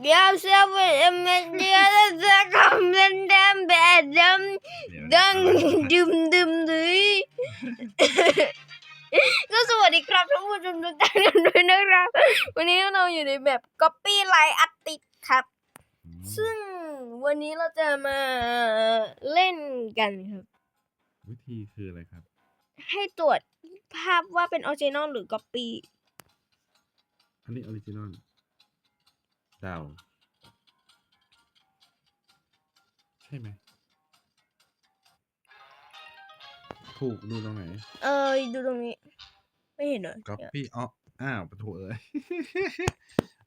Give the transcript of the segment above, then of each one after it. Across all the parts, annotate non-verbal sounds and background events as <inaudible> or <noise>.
Jag ser med det kommer den bädden เดี๋ยวดังดุมดุมดุยก็สวัสดีครับท่านผู้ชมทุกท่านกันด้วยนะครับ วันนี้เราอยู่ในแบบ Copy Line Artist ครับ ซึ่งวันนี้เราจะมาเล่นกันครับ วิธีคืออะไรครับ ให้ตรวจภาพว่าเป็นออริจินอลหรือ Copy อันนี้ออริจินอล เดาใช่ไหม ถูกดูตรงไหน เออดูตรงนี้ ไม่เห็นเหรอก๊อปปี้อ๋ออ้าวปะโถเอ้ย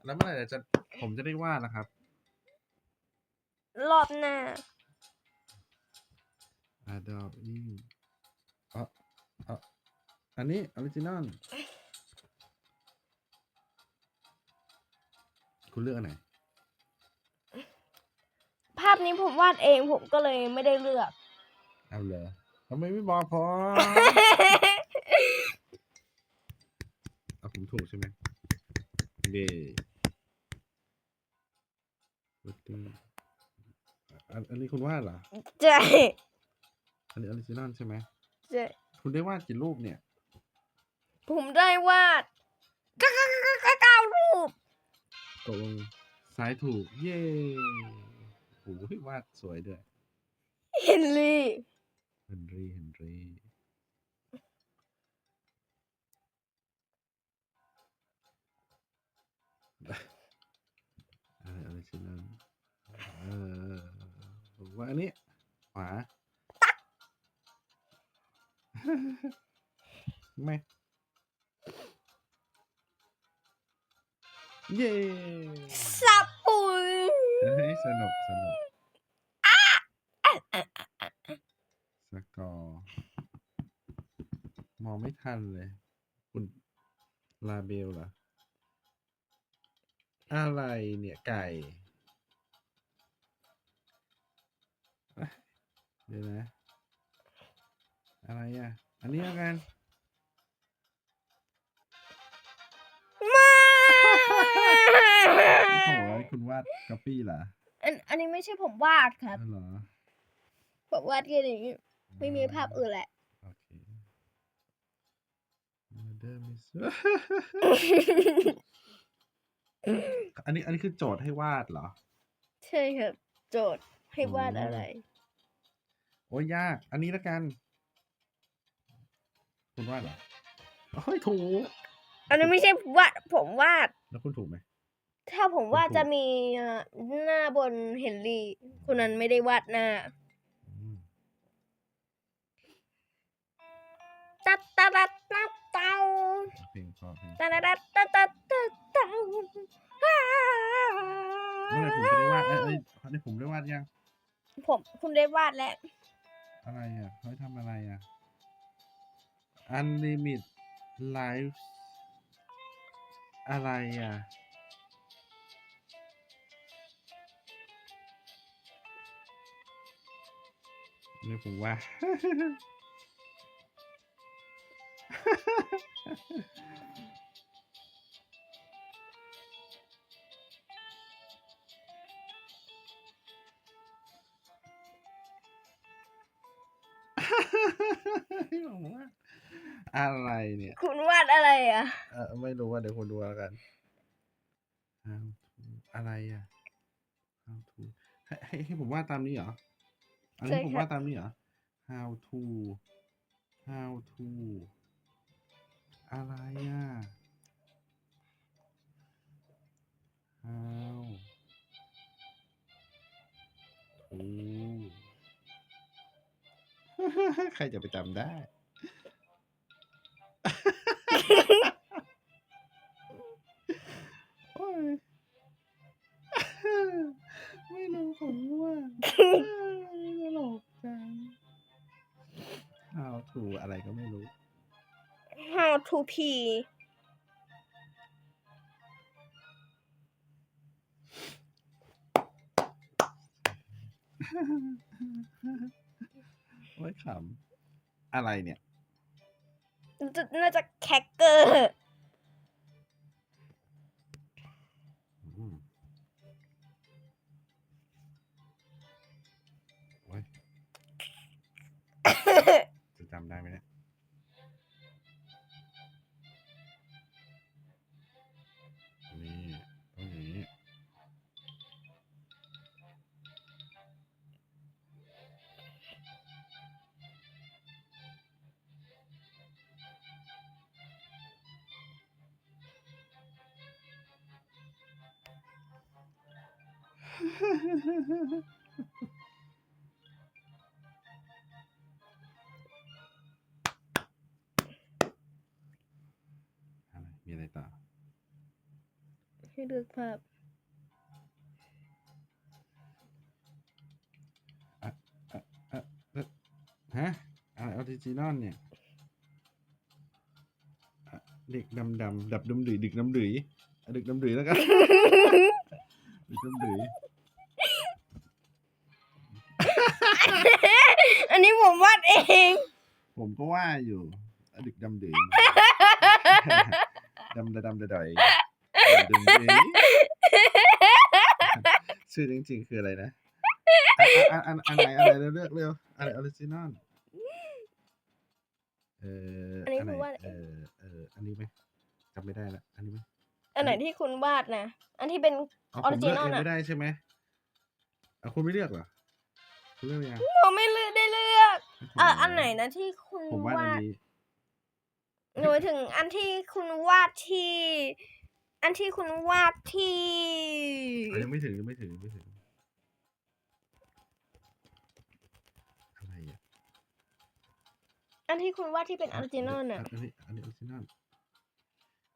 แล้วเมื่อไหร่จะผมจะได้วาดนะครับ รอบหน้า Adobe นี่อ๋ออ๋ออันนี้ออริจินอล คุณเลือกอันไหน ภาพนี้ผมวาดเองผมก็เลยไม่ได้เลือก เอาเลยทำไมไม่บอกผมเอาผมถูกใช่ไหมเย่วัดดิ้งอันอันนี้คุณวาดเหรอ ใช่อันนี้ออริจินอลใช่ไหมใช่คุณได้วาดกี่รูปเนี่ย ผมได้วาดเก้าเก้าเก้าเก้าเก้ารูป ตกลงซ้ายถูก เย่โอ้โหวาดสวยด้วย เฮนรี่เฮนรี่ เฮนรี่ อะไรออริจินอลเออผมว่าอันนี้ขวา ไม่ เย้สับปุ๋ยเฮ้ยสนุกสนุกสกอร์มองไม่ทันเลย คุณลาเบลเหรอ อะไรเนี่ยไก่เอ้ยเดี๋ยวนะ อะไรอะ อันนี้แล้วกัน โอ้โหคุณวาดก๊อปปี้เหรออันอันนี้ไม่ใช่ผมวาดครับนั่นเหรอผมวาดแค่นี้ไม่มีภาพอื่นแหละ โอเค Murder Mystery อันนี้อันนี้คือโจทย์ให้วาดเหรอ ใช่ครับ โจทย์ให้วาดอะไร โอ้ยยาก อันนี้ละกัน คุณวาดเหรอเฮ้ยถูก อันนี้ไม่ใช่วาดผมวาด แล้วคุณถูกไหม ถ้าผมวาดถูกจะมีเอ่อหน้าบนเฮนรี่คนนั้นไม่ได้วาดหน้าอืมตัดตัดตัดตัดเตาเพลงเพราะเพลงตัดตัดตัดตัดตัดเตาเมื่อไหร่ผมจะได้วาดเอ้ยเอ้ยอันนี้ผมได้วาดยัง ผมคุณได้วาดแล้ว อะไรอะเขาให้ทำอะไรอะ Unlimit Life อะไรอะ นี่ผมว่า ผมว่า อะไรเนี่ย คุณวาดอะไรอะ เออไม่รู้ว่าเดี๋ยวคุณดูแล้วกัน How to อะไรอะ How to ให้ให้ให้ผมวาดตามนี้เหรอ อันนี้ผมว่าตามนี้เหรอ How to How to อะไรอะ How to ใครจะไปจำได้ P โอ้ยขำอะไรเนี่ย น่าจะแคกเกอร์ มอะไรมีอะไรต่อ ให้เลือกภาพฮะอะไรออริจินอลเนี่ยอะเด็กดำดำๆดับดำดือดึกดำดืออะดึกดำดือแล้วกันดึกดำดือ ง ผมก็ว่าอยู่อะดึกดำดือดำดำดำดำดอยดำดือชื่อจริงๆ คืออะไรนะอันอันอันอันไหนอะไรเลือกเร็วอะไรออริจินอลเอออันนี้อันไหนผมวาดเออเอออันนี้ไหมจำไม่ได้ละอันนี้ไหมอันไหนที่คุณวาดนะ อันที่เป็นอ๋อผมเลือก Original เองน่ะไม่ได้ใช่ไหมอะคุณไม่เลือกเหรอคุณ เลือกยังผมไม่เลือกได้เลือกอะอันไหนนะที่คุณผมว่าอันวาดนี้หนูหมายถึงอันที่คุณวาดที่ อันที่คุณวาดที่อะยังไม่ถึงยังไม่ถึงยังไม่ถึงอะไรอะอันที่คุณวาดที่เป็นออริจินอลน่ะอันนี้อันนี้ออริจินอล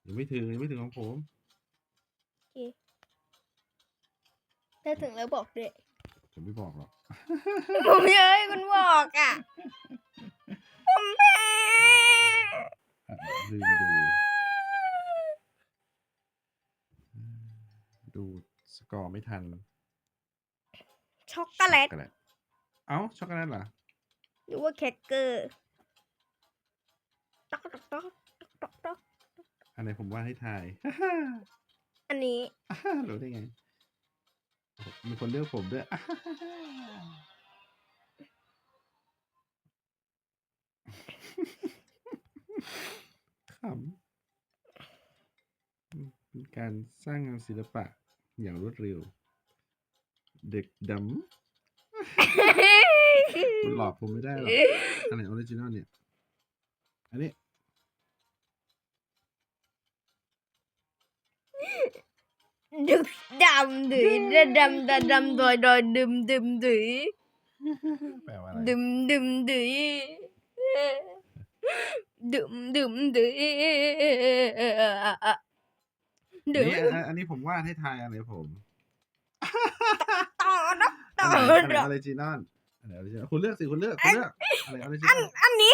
ยังไม่ถึงยังไม่ถึงของผมได้ถึงแล้วบอกด้วย ผมไม่บอกหรอกผมอยากให้คุณบอกอะ ผมแพ้อะลืมดูอืมดูสกอร์ไม่ทันช็อกโกแลต ช็อกโกแลตเอ้า ช็อกโกแลตเหรอ หรือว่าแคคเกอร์ต๊อกต๊อกต๊อกต๊อกต๊อกอันไหนผมว่าให้ทาย อันนี้ รู้ได้ไงโอ้โห มีคนเลือกผมด้วยขำเป็นการสร้างงานศิลปะอย่างรวดเร็ว เด็กดำคุณหลอกผมไม่ได้หรอกอันไหนออริจินอลเนี่ย อันนี้ ดึกดำดื้อดำดำดำดอยดอยดึมดึมดื้อแปลว่าอะไรดึมดึมดื้อดึมดึมดื้อดึมนี่อันอันนี้ผมวาดให้ทายอะไรผมต่อนักต่อัอนไหนอันไหนออริจินอลอันไหนออริจินอลคุณเลือกสิคุณเลือกคุณเลือกอะไรออริจินอลอันนี้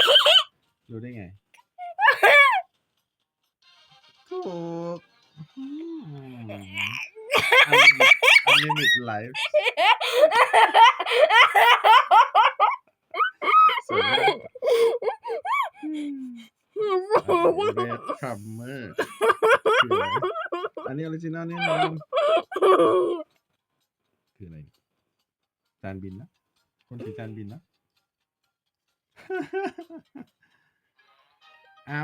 รู้ได้ไง อันลิมิตไลฟ์สวยมากเรดคัมเมอร์อันนี้ออริจินอลแน่นอนคืออะไรจานบินนะ คนถือจานบินนะเอา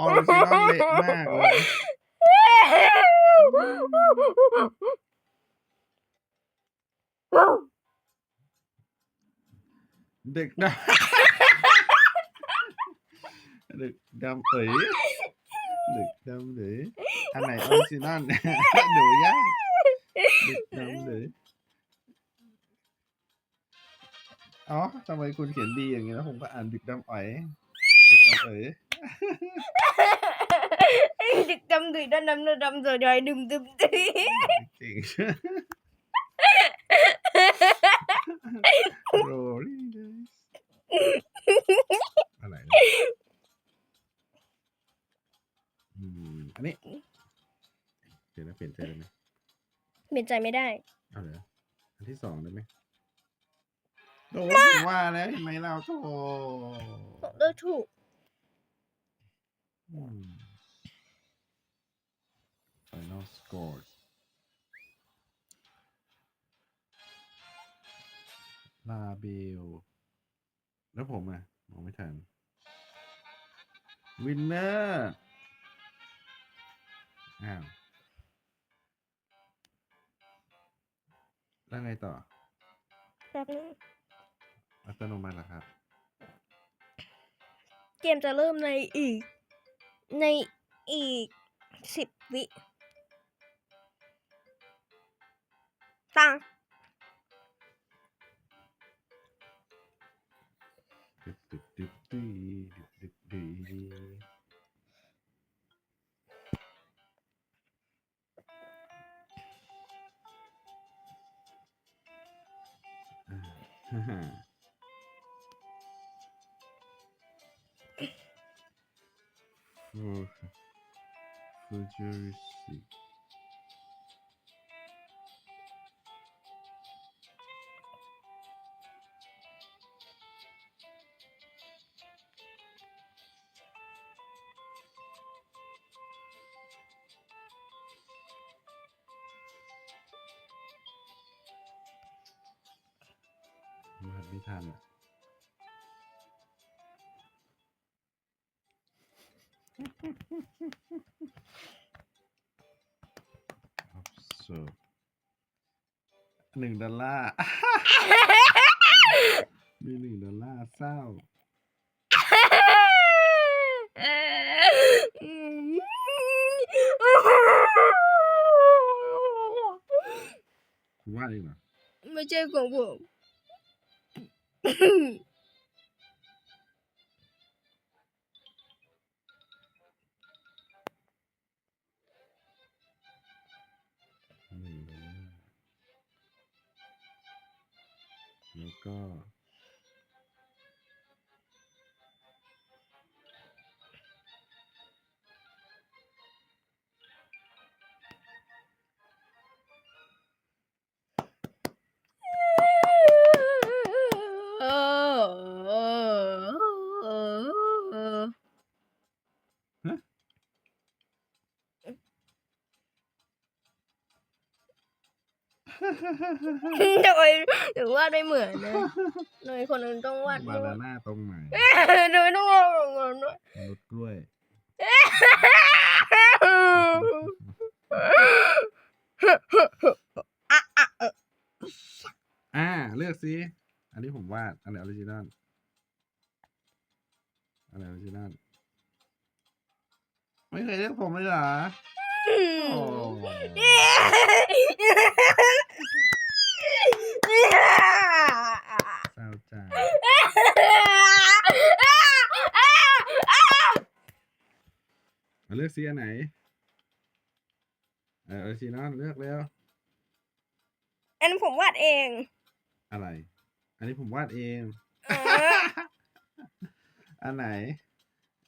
ออริจินอลเละมากเลย เด็กดำ เด็กดำเอ๋ยเด็กดำเอ๋ยอันไหนออริ จินอลหนูยากเด็กดำเอ๋ยอ๋อทำไมคุณเขียนดีอย่างนี้แล้วผมก็อ่านดึกดำอ๋อยเด็กดำเอ๋ยดึกดำดื้อดำดำดำดอยดอยดึมดึมดื้อจริง โรลี่เลยอะไรนะอืมอันนี้ เดี๋ยวนะเป ลี่ยนใจได้ไหมเปลี่ยนใจไม่ได้ เอาเหรออันที่สองได้ไหมโดนว่าแล้วเห็นไหมเราโธ่เลือกถูก อืม final scores ลาเบล แล้วผมอะมองไม่ทัน วินเนอร์ อ้าว แล้วไงต่อ แบบนึงอัตโนมัติเหรอครับ เกมจะเริ่มในอีก ในอีกสิบวิ ตั้ง futuristic มาไม่ทันอ่ะ observe หนึ่งดอลลาร์ มีหนึ่งดอลลาร์เศร้า คุณว่าเองเหรอไม่ใช่ของผม แทำไมถึงวาดไม่เหมือนนะทำไมคนอื่นต้องวาดบานาน่าตรงไหนทำไมต้องวาดเหมือนกันด้วยมนุษย์กล้วยอ่า เลือกสิอันนี้ผมวาดอันไหนออริจินอลอันไหนออริจินอลไม่เคยเลือกผมเลยเหรอโอ้ เศร้าใจมาเลือกสิอันไหน เออออริจินอลเลือกแล้ว อันนั้นผมวาดเองอะไร อันนี้ผมวาดเองอ๋ออันไหน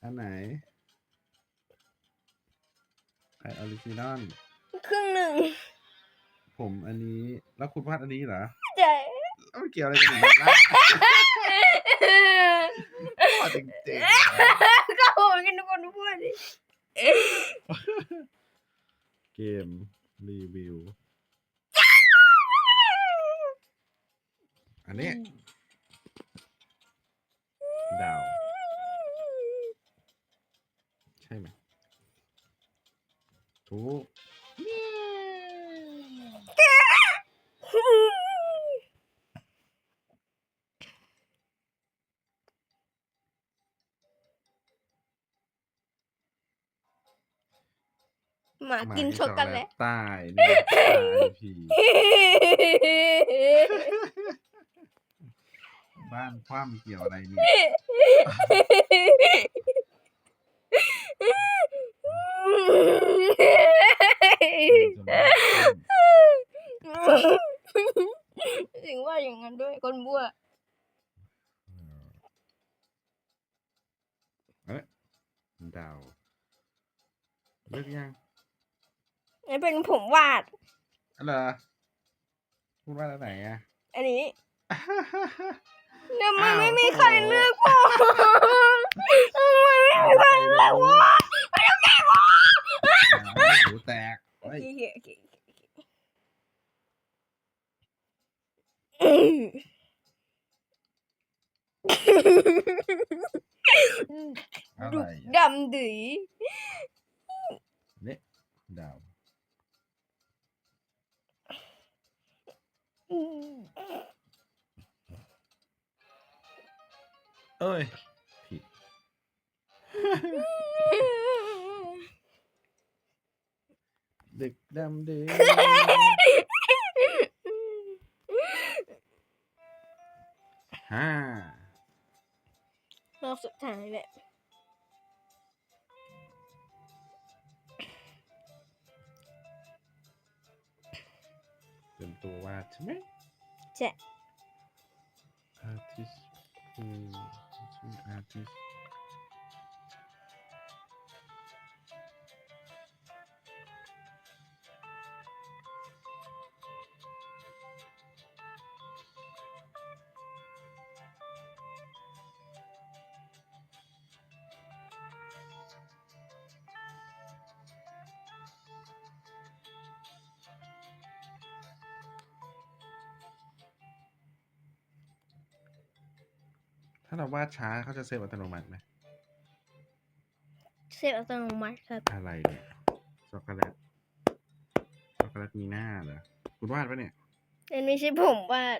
อันไหน ไอออริจินอลครึ่งหนึ่งผมอันนี้ แล้วคุณวาดอันนี้เหรอใช่แล้วมันเกี่ยวอะไรกันอีกนะวาดจริงก็โหดกันทุกคนพูดดิๆเกม รีวิว อันนี้ ดาว ใช่ไหม ถูกหมากินช็อกโกแลตตายนี่ตายพีบ้านคว่ำเกี่ยวอะไรเนี่ย ถึงว่าอย่างนั้นด้วยคนบัวเอ๊ะดาวเลือกยังนี่เป็นผมวาดอะไรอพูดว่าอันไหนอะ อันนี้ทำไมอ้าวไม่มีใครเลือกผมทำไมไม่มีใครเลือกผมหูแตกโอเฮ้ย เคโอเคโอเคโอเคอืมอะไรดุอะดำดื๋ยเนี่ยดาวอืมเอ้ยผิด Beklemdi. <laughs> ha. Last tane evet. Dım dım var mı? Çe. Artist. Hmm, artist. าเราวาดช้าเขาจะเซฟอัตโนมัติไหมเซฟอัตโนมัติครับ อะไรเนี่ยช็อกโกแลตช็อกโกแลตมีหน้าเหรอคุณวาดปะเนี่ยอันไม่ใช่ผมวาด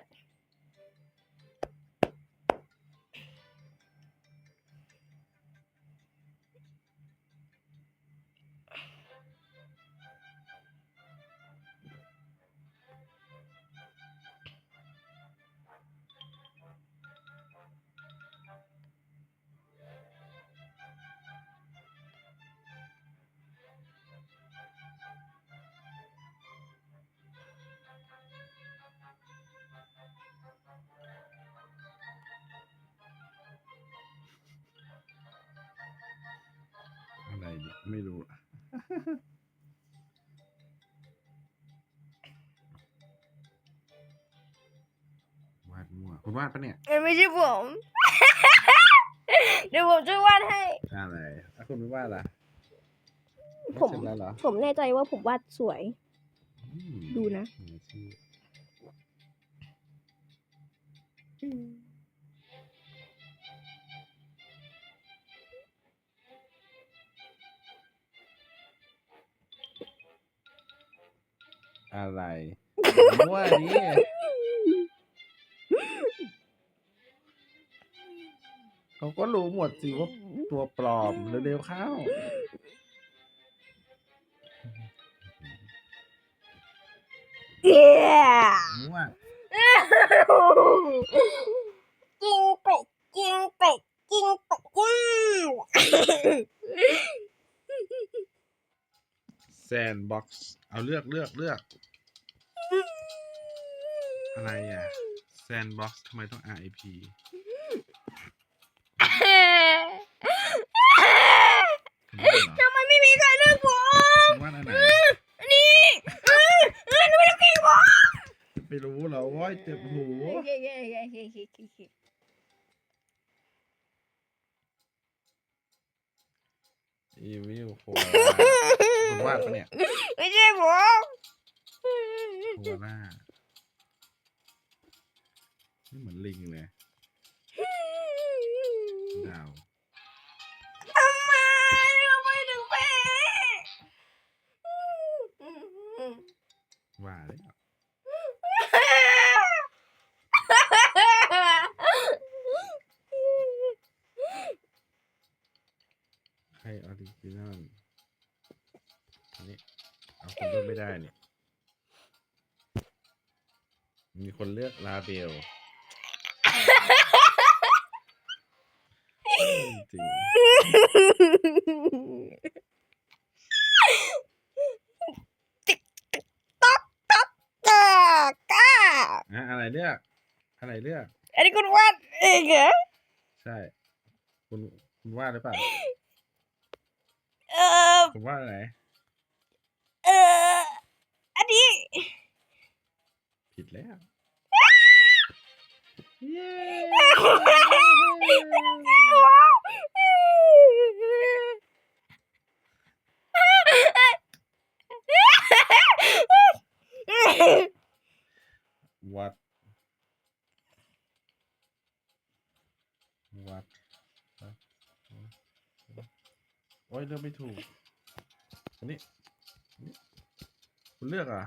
ไรเนี่ยไม่รู้ วาดมั่วคุณวาดปะเนี่ยอันไม่ใช่ผม เดี๋ยวผมช่วยวาดให้ อะไรอะคุณไม่วาดล่ะผมไเสร็จแล้วเหรอผมแน่ใจว่าผมวาดสวย อืมดูนะ มืออาชีพ อะไรมั่วนี่เขาก็รู้หมดสิว่าตัวปลอมเร็วๆเข้า เอาเลือกเลือกเลือกอะไรอะแซนบ็อกซ์ทำไมต้อง RIP คุณว่าเหรอทำไมไม่มีใครเลือกผมคุณว่าอันไหนอันนี้เออเออทำไมต้องกินผม ไม่รู้เหรอโว้ยเจ็บหูเย้เย้เย้เย้เย้เย้เย้ อีวิวโคคุณวาดปะเนี่ยไม่ใช่ผมโคล่าไม่เหมือนลิงเลยดาวทำไมทำไมถึงแพ้ว่าเลย ลือกลาเบลจริงต๊อกต๊อกก้าก้าอะอะไรเลือก อะไรเลือก อันนี้คุณวาดเองเหรอ ใช่ คุณคุณวาดหรือเปล่าเออคุณวาดอะไร เอออันนี้ ผิดแล้วเย้ วัด วัด โอ้ยเลือกไม่ถูก อันนี้อันนี้คุณเลือกอะ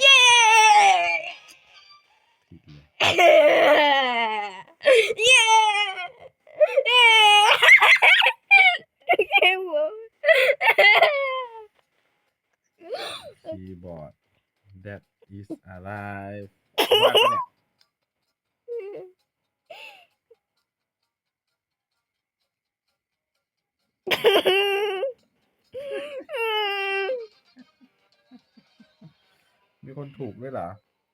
เย้ผิดเลย เย้เย้เกมคีย์บอร์ด that is alive มีคนถูกด้วยเหรอ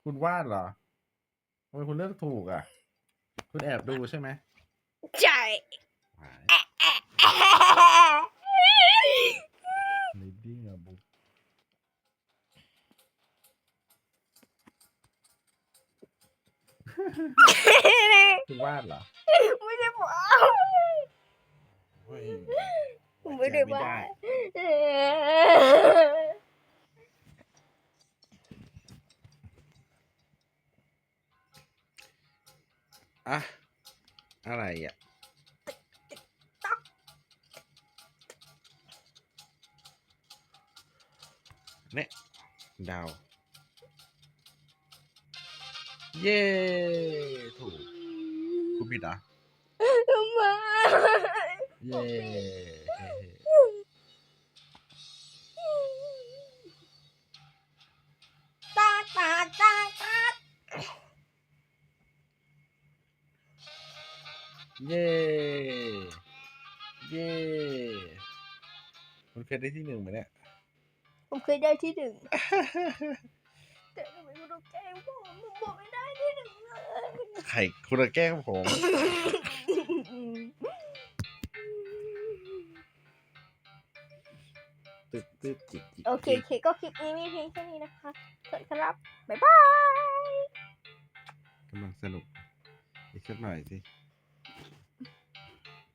คุณวาดเหรอ ทำไมคุณเลือกถูกอะ คุณแอบดูใช่ไหมใช่หาย reading a book คุณวาดเหรอไม่ได้บอกเฮ้ยไม่ได้ไม่ว่าได้ อะอะไรอะเนี่ยดาว เย้ถูกคุณผิดเหรอะทำไมเย้ เย้เย้คุณเคยได้ที่หนึ่งไหมเนี่ย ผมเคยได้ที่หนึ่ง แต่ทำไมคุณต้องแกล้งผมผมบอกไม่ได้ที่หนึ่งเลยไข่คุณจะแกล้งผม ตึ๊ดตึ๊ดจิกจิกโอเคจิโอกเคก็คลิปนี้มีเพียงแค่นี้นะคะสวัสดีครับ บ๊ายบาย กำลังสนุกอีกสักหน่อยสิ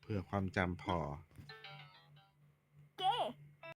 เพื่อความจำพอ